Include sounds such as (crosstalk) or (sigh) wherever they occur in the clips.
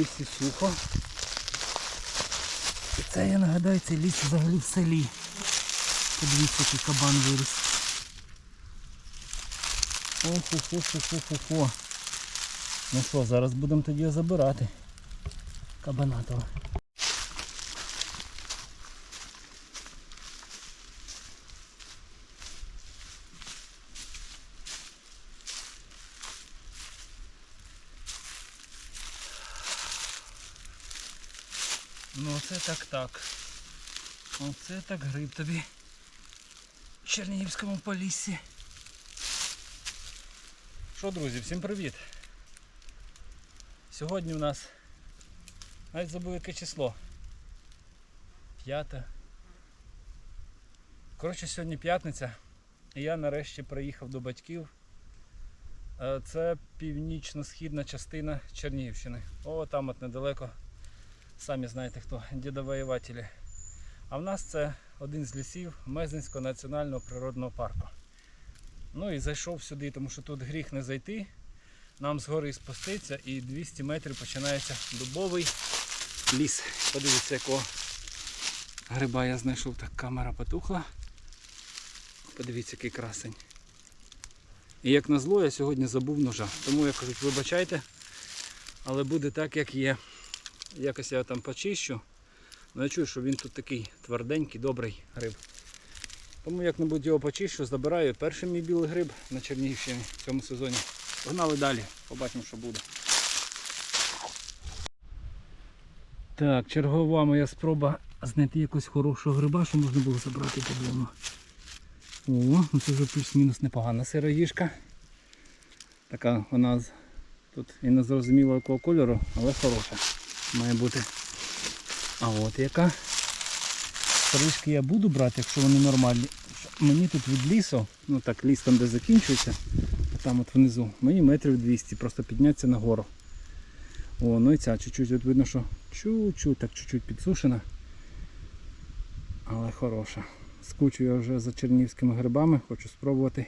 лісі сухо. І це я нагадаю, цей ліс взагалі в селі. Подивіться, який кабан виріс. Охо-хо-хо-хо-хо. Ну що, зараз будемо тоді забирати кабана того. Ну оце так так. Оце так гриб тобі. В Чернігівському поліссі. Що, друзі, всім привіт! Сьогодні у нас навіть забув яке число. П'яте. Коротше, сьогодні п'ятниця. І я нарешті приїхав до батьків. Е, Це північно-східна частина Чернігівщини. О, там от недалеко. Самі знаєте хто, дідовоювателі. А в нас це один з лісів Мезенського національного природного парку. Ну і зайшов сюди, тому що тут гріх не зайти. Нам згори спуститься і 200 метрів починається дубовий ліс. Подивіться, якого гриба я знайшов, так камера потухла. Подивіться, який красень. І як назло, я сьогодні забув ножа. Тому я кажу, вибачайте, але буде так, як є. Якось я там почищу. Ну я чую, що він тут такий тверденький, добрий гриб. Тому як-небудь його почищу, забираю перший мій білий гриб на Чернігівщині в цьому сезоні. Погнали далі, побачимо, що буде. Так, чергова моя спроба знайти якогось хорошого гриба, що можна було забрати додому. О, ну це вже плюс-мінус непогана сироїжка. Така вона тут і не зрозуміло якого кольору, але хороша. Має бути. А от яка. Сиришки я буду брати, якщо вони нормальні. Мені тут від лісу, ну так, ліс там де закінчується, там от внизу, мені метрів 200, просто піднятися нагору. О, ну і ця чуть-чуть от видно, що чуть-чуть, так чуть-чуть підсушена. Але хороша. Скучую я вже за чернівськими грибами, хочу спробувати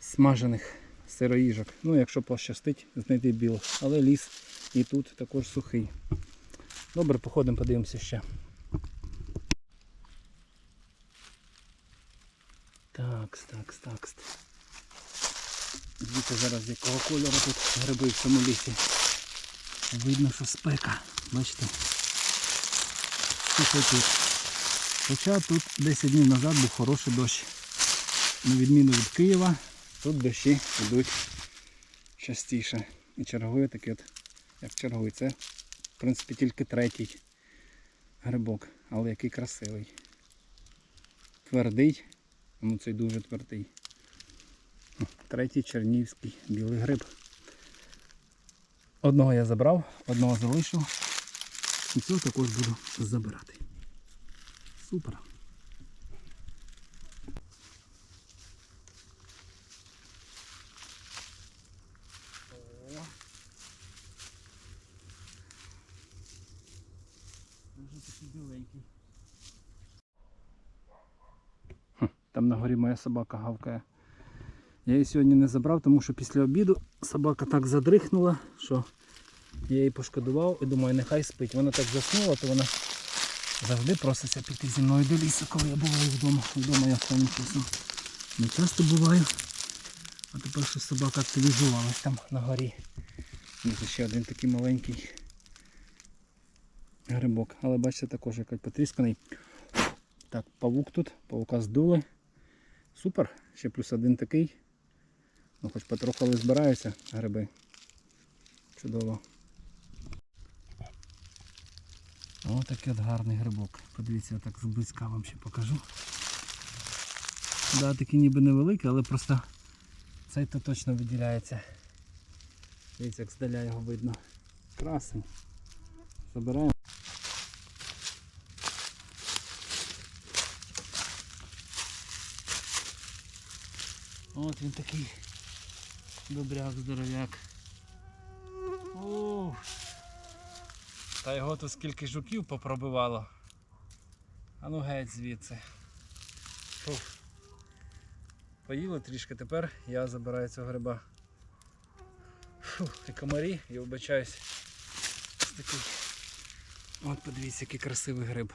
смажених сироїжок. Ну, якщо пощастить, знайти білих. Але ліс і тут також сухий. Добре, походимо, подивимося ще. Так, так, так. Дивіться зараз якого кольору тут гриби в цьому лісі. Видно, що спека. Бачите? Сухо тут. Хоча тут 10 днів назад був хороший дощ. На відміну від Києва, тут дощі йдуть частіше. І чергує такий от, як чергує. Це, в принципі, тільки третій грибок, але який красивий. Твердий, ну цей дуже твердий. Третій чернівський білий гриб. Одного я забрав, одного залишив. І цього також буду забирати. Супер. Там на горі моя собака гавкає. Я її сьогодні не забрав, тому що після обіду собака так задрихнула, що я її пошкодував і думаю, нехай спить. Вона так заснула, то вона завжди проситься піти зі мною до лісу, коли я буваю вдома. Вдома я останнім часом не часто буваю. А тепер щось собака активізувалась там на горі. Ось ще один такий маленький грибок. Але бачите, також якось потрісканий. Так, павук тут, павука здули. Супер, ще плюс один такий. Ну хоч потроху але збираються гриби. Чудово. Ось такий от гарний грибок. Подивіться, я так зблизька вам ще покажу. Да, такий ніби невеликий, але просто цей то точно виділяється. Дивіться, як здаля його видно. Красень. Забираємо. От він такий добряк, здоровяк. Та його тут скільки жуків попробивало. А ну геть звідси. Фух. Поїли трішки, тепер я забираю цього гриба. Фух, і комарі, я вибачаюсь. Такий. От подивіться, який красивий гриб.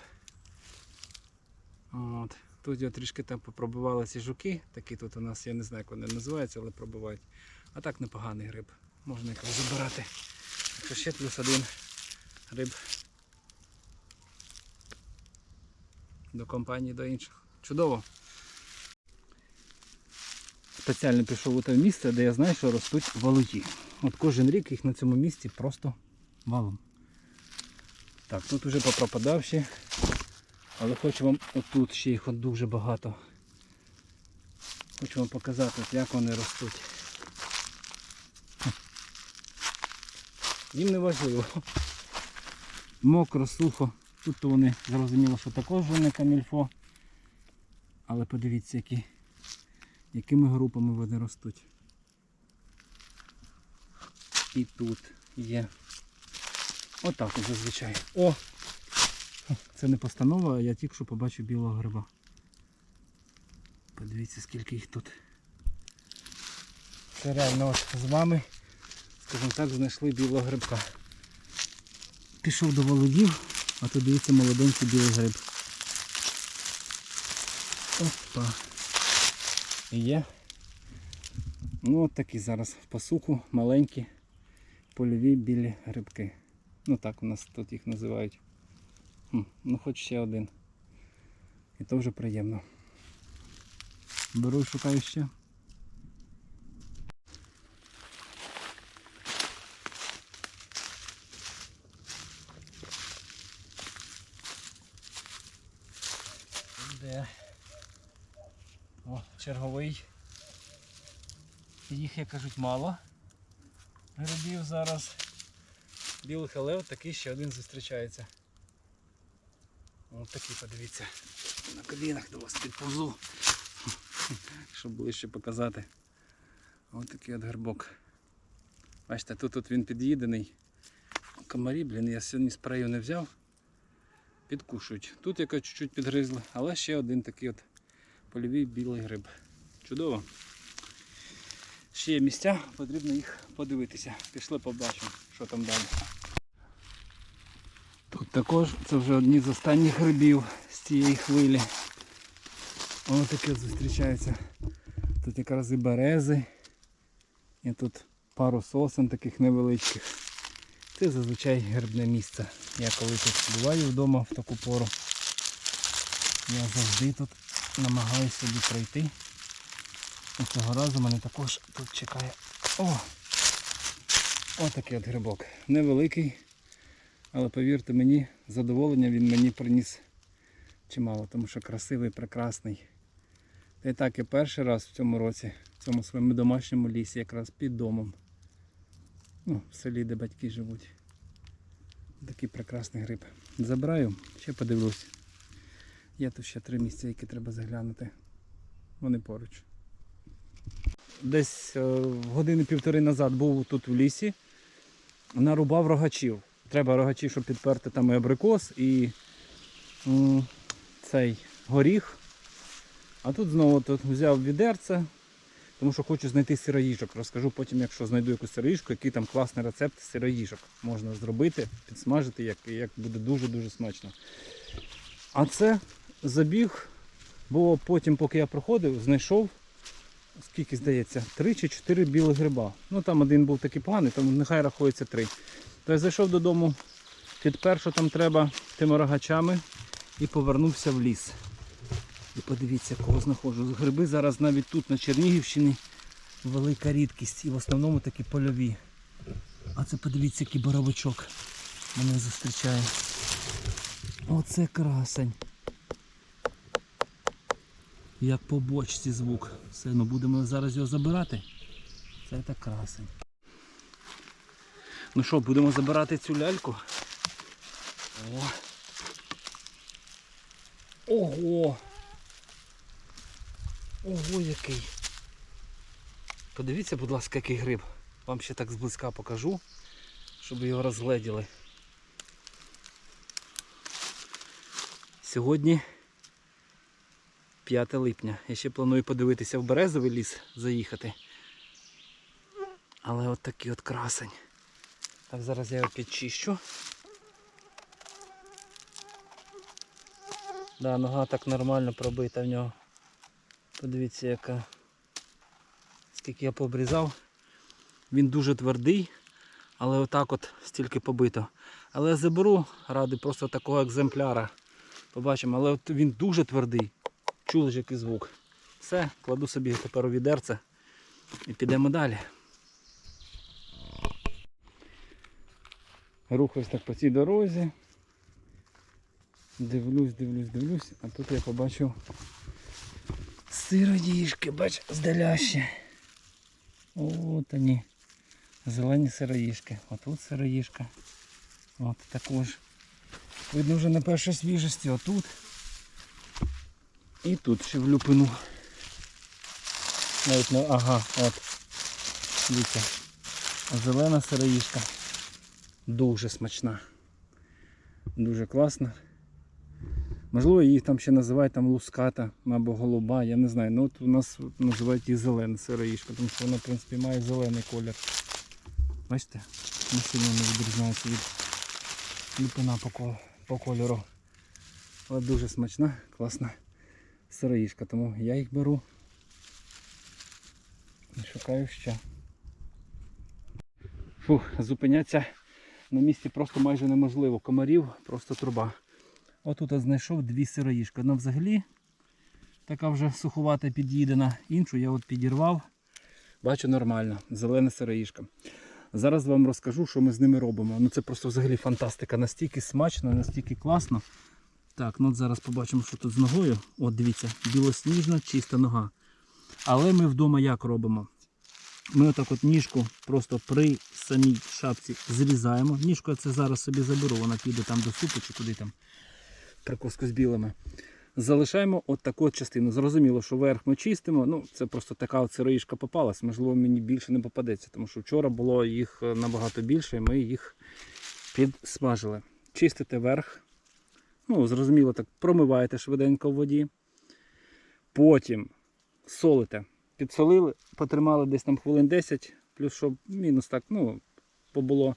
От. Тут його трішки там попробували ці жуки. Такі тут у нас, я не знаю, як вони називаються, але пробувають. А так непоганий гриб. Можна якраз забирати. Якщо ще плюс один гриб до компанії, до інших. Чудово. Спеціально пішов у те місце, де я знаю, що ростуть волоті. От кожен рік їх на цьому місці просто валом. Так, тут вже попропадав ще. Але хочу вам отут ще їх от дуже багато. Хочу вам показати, як вони ростуть. Їм не важливо. Мокро, сухо. Тут то вони зрозуміло, що також вони камільфо. Але подивіться, які, якими групами вони ростуть. І тут є. Отак от зазвичай. О! Це не постанова, а я тільки що побачив білого гриба. Подивіться, скільки їх тут. Це реально от з вами, скажімо так, знайшли білого грибка. Пішов до володів, а тут дивіться молоденький білий гриб. Опа. І є. Ну от такі зараз в посуху маленькі польові білі грибки. Ну так у нас тут їх називають. Ну хоч ще один. І то вже приємно. Беру і шукаю ще. Де? О, черговий. Їх, як кажуть, мало. Грибів зараз. Білих алев такий ще один зустрічається. Ось такий, подивіться. На колінах до вас підповзу. Щоб ближче показати. Ось такий от грибок. Бачите, тут от він під'їдений. Комарі, блін, я сьогодні спрею не взяв. Підкушують. Тут яка чуть-чуть підгризли, але ще один такий от польовий білий гриб. Чудово. Ще є місця, потрібно їх подивитися. Пішли побачимо, що там далі. Також це вже одні з останніх грибів з цієї хвилі. Ось таке зустрічається. Тут якраз і берези. І тут пару сосен таких невеличких. Це зазвичай грибне місце. Я коли тут буваю вдома в таку пору. Я завжди тут намагаюся собі пройти. І цього разу мене також тут чекає. О! Отакий от грибок. Невеликий. Але повірте мені, задоволення він мені приніс чимало, тому що красивий, прекрасний. Та й так і перший раз в цьому році, в цьому своєму домашньому лісі, якраз під домом. Ну, в селі, де батьки живуть. Такий прекрасний гриб. Забираю, ще подивлюсь. Є тут ще три місця, які треба заглянути. Вони поруч. Десь е, години півтори назад був тут в лісі, нарубав рогачів. Треба рогачі, щоб підперти там і абрикос і цей горіх. А тут знову тут взяв відерце, тому що хочу знайти сироїжок. Розкажу потім, якщо знайду якусь сироїжку, який там класний рецепт сироїжок можна зробити, підсмажити, як, як буде дуже-дуже смачно. А це забіг, бо потім, поки я проходив, знайшов, скільки здається, 3 чи 4 білих гриба. Ну там один був такий поганий, тому нехай рахується 3. То я зайшов додому, підпер, що там треба тими рогачами і повернувся в ліс. І подивіться, кого знаходжу. Гриби зараз навіть тут, на Чернігівщині, велика рідкість. І в основному такі польові. А це подивіться, який боровичок мене зустрічає. Оце красень. Як по бочці звук. Все, ну будемо зараз його забирати. Це так красень. Ну що, будемо забирати цю ляльку. О. Ого! Ого, який. Подивіться, будь ласка, який гриб. Вам ще так зблизька покажу, щоб його розгледіли. Сьогодні 5 липня. Я ще планую подивитися в березовий ліс заїхати. Але от такий от красень. Так, зараз я його підчищу. Да, нога так нормально пробита в нього. Подивіться яка. Скільки я пообрізав. Він дуже твердий, але отак от стільки побито. Але я заберу ради просто такого екземпляра. Побачимо, але от він дуже твердий. Чули ж який звук. Все, кладу собі тепер у відерце і підемо далі. Рухаюсь так по цій дорозі. Дивлюсь, дивлюсь, дивлюсь, а тут я побачив сироїшки, бач, здаляще. От вони. Зелені сироїшки. Отут сироїшка. От також. Видно вже на першій свіжості. Отут. І тут ще в люпину. Навіть не... Ага, от. Дивіться. Зелена сироїшка. Дуже смачна. Дуже класна. Можливо, її там ще називають там луската або голуба, я не знаю. Ну от у нас називають її зелена сироїшка, тому що вона в принципі має зелений колір. Бачите? Не сильно не відрізняється від ліпина по, по кольору. Але дуже смачна, класна сироїшка, тому я їх беру і шукаю ще. Фух, зупинятися на місці просто майже неможливо. Комарів просто труба. Отут я знайшов дві сироїшки. Одна взагалі така вже суховата під'їдена. Іншу я от підірвав. Бачу нормально. Зелена сироїшка. Зараз вам розкажу, що ми з ними робимо. Ну це просто взагалі фантастика. Настільки смачно, настільки класно. Так, ну от зараз побачимо, що тут з ногою. От дивіться, білосніжна, чиста нога. Але ми вдома як робимо? Ми отак от ніжку просто при самій шапці зрізаємо. Ніжку я це зараз собі заберу, вона піде там до супу чи куди там прикуску з білими. Залишаємо от таку от частину. Зрозуміло, що верх ми чистимо. Ну, це просто така от сироїшка попалась. Можливо, мені більше не попадеться, тому що вчора було їх е, набагато більше, і ми їх підсмажили. Чистите верх. Ну, зрозуміло, так промиваєте швиденько в воді. Потім солите. Підсолили, потримали десь там хвилин 10, плюс щоб мінус так, ну, побуло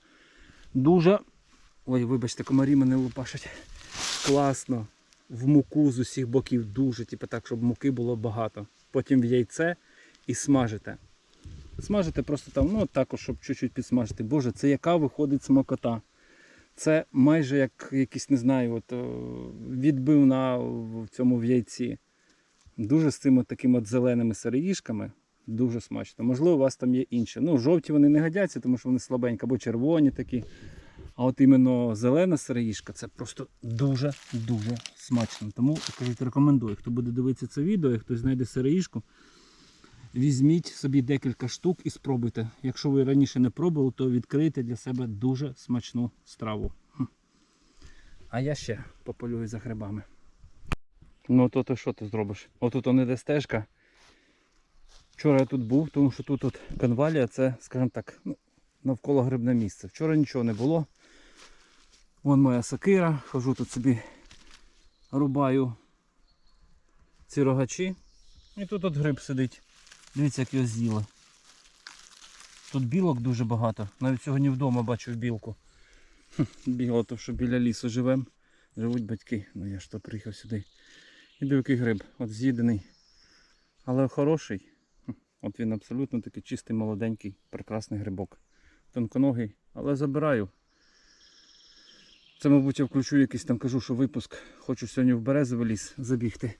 дуже. Ой, вибачте, комарі мене лупашать. Класно. В муку з усіх боків дуже, типу так, щоб муки було багато. Потім в яйце і смажите. Смажите просто там, ну також, щоб чуть-чуть підсмажити. Боже, це яка виходить смакота. Це майже як якийсь, не знаю, от, е, відбив на в цьому в яйці. Дуже з цими такими от зеленими сироїшками. Дуже смачно. Можливо, у вас там є інші. Ну, жовті вони не годяться, тому що вони слабенькі, або червоні такі. А от іменно зелена сироїшка це просто дуже-дуже смачно. Тому кажуть, рекомендую. Хто буде дивитися це відео, і хтось знайде сироїшку, візьміть собі декілька штук і спробуйте. Якщо ви раніше не пробували, то відкрийте для себе дуже смачну страву. А я ще пополюю за грибами. Ну то ти що ти зробиш? Отут он іде стежка. Вчора я тут був, тому що тут от конвалія, це, скажімо так, ну, навколо грибне місце. Вчора нічого не було. Вон моя сокира, хожу тут собі, рубаю ці рогачі. І тут от гриб сидить. Дивіться, як його з'їли. Тут білок дуже багато. Навіть сьогодні вдома бачив білку. Хм, Бігало, то що біля лісу живем. Живуть батьки. Ну я ж то приїхав сюди. І який гриб. От з'їдений. Але хороший. От він абсолютно такий чистий, молоденький, прекрасний грибок. Тонконогий, але забираю. Це, мабуть, я включу якийсь там кажу, що випуск. Хочу сьогодні в березовий ліс забігти.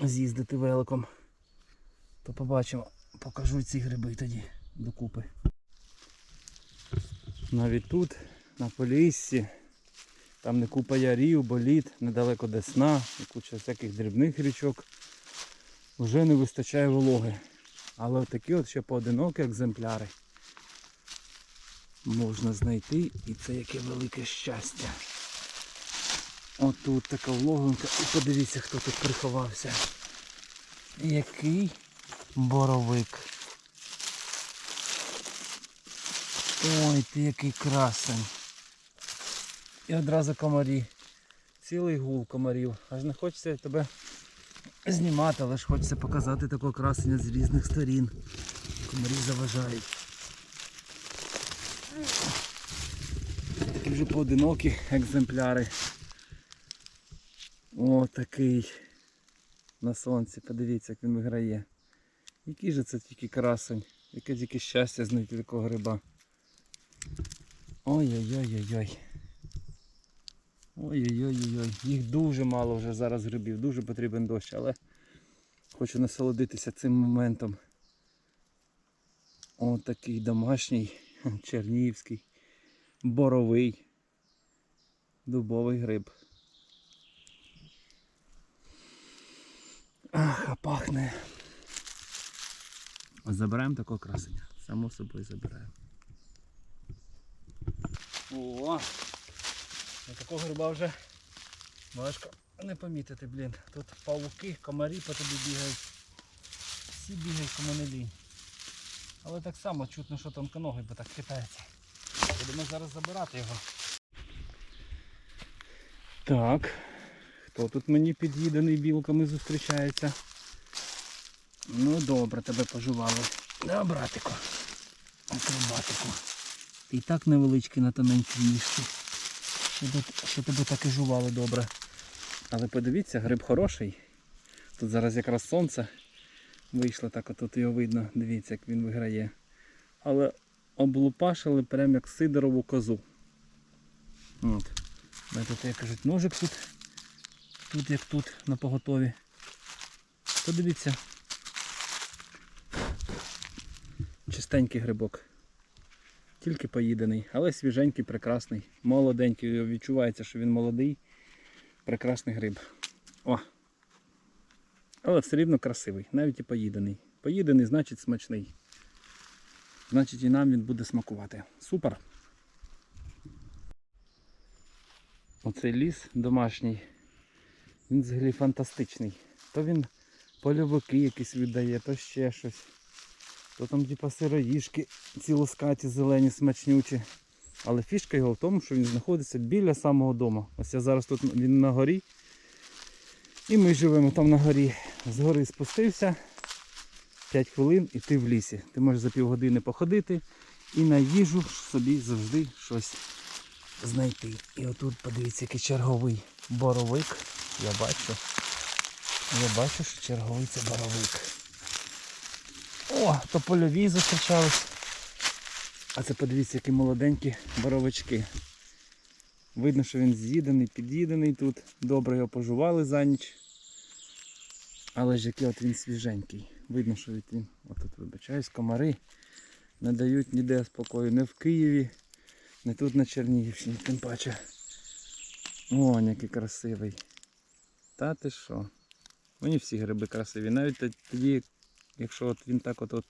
З'їздити великом. То побачимо. Покажу ці гриби тоді докупи. Навіть тут, на Поліссі, там не купа ярів, боліт, недалеко Десна, куча всяких дрібних річок. Вже не вистачає вологи. Але такі от ще поодинокі екземпляри можна знайти і це яке велике щастя. Отут така вологинка. І подивіться, хто тут приховався. Який боровик. Ой, ти який красень і одразу комарі. Цілий гул комарів. Аж не хочеться тебе знімати, але ж хочеться показати таке красення з різних сторін. Комарі заважають. Такі вже поодинокі екземпляри. О, такий. На сонці, подивіться, як він виграє. Який же це тільки красень, яке тільки щастя знайти такого гриба. Ой-ой-ой-ой-ой. Ой-ой-ой-ой. Їх дуже мало вже зараз грибів, дуже потрібен дощ, але хочу насолодитися цим моментом. О, такий домашній, (laughs) чернігівський, боровий, дубовий гриб. Ах, а пахне. Забираємо такого красення. Само собою забираємо. О! На такого гриба вже важко не помітити, блін. Тут павуки, комарі по тобі бігають. Всі бігають, кому не лінь. Але так само чутно, що тонконогий, бо так хитається. Будемо зараз забирати його. Так. Хто тут мені під'їдений білками зустрічається? Ну добре, тебе пожували. Да, братику. Акробатику. Ти і так невеличкий на тоненькій ніжці. Що, тебе так і жували добре. Але подивіться, гриб хороший. Тут зараз якраз сонце вийшло, так отут його видно. Дивіться, як він виграє. Але облупашили прям як сидорову козу. От. Тут, як кажуть, ножик тут. Тут як тут, на поготові. Подивіться. Чистенький грибок. Тільки поїдений, але свіженький, прекрасний, молоденький. Відчувається, що він молодий. Прекрасний гриб. О! Але все рівно красивий, навіть і поїдений. Поїдений, значить смачний. Значить і нам він буде смакувати. Супер! Оцей ліс домашній, він взагалі фантастичний. То він польовики якісь віддає, то ще щось. То там типа сироїшки цілоскаті, зелені, смачнючі. Але фішка його в тому, що він знаходиться біля самого дому. Ось я зараз тут він на горі. І ми живемо там на горі. З гори спустився 5 хвилин і ти в лісі. Ти можеш за півгодини походити і на їжу собі завжди щось знайти. І отут подивіться, який черговий боровик. Я бачу. Я бачу, що черговий це боровик. О, то польові зустрічались. А це подивіться, які молоденькі боровички. Видно, що він з'їдений, під'їдений тут. Добре його пожували за ніч. Але ж який от він свіженький. Видно, що від він, отут вибачаюсь, комари не дають ніде спокою. Не в Києві, не тут на Чернігівщині, тим паче. О, який красивий. Та ти що? Мені всі гриби красиві. Навіть тоді, якщо от він так от, от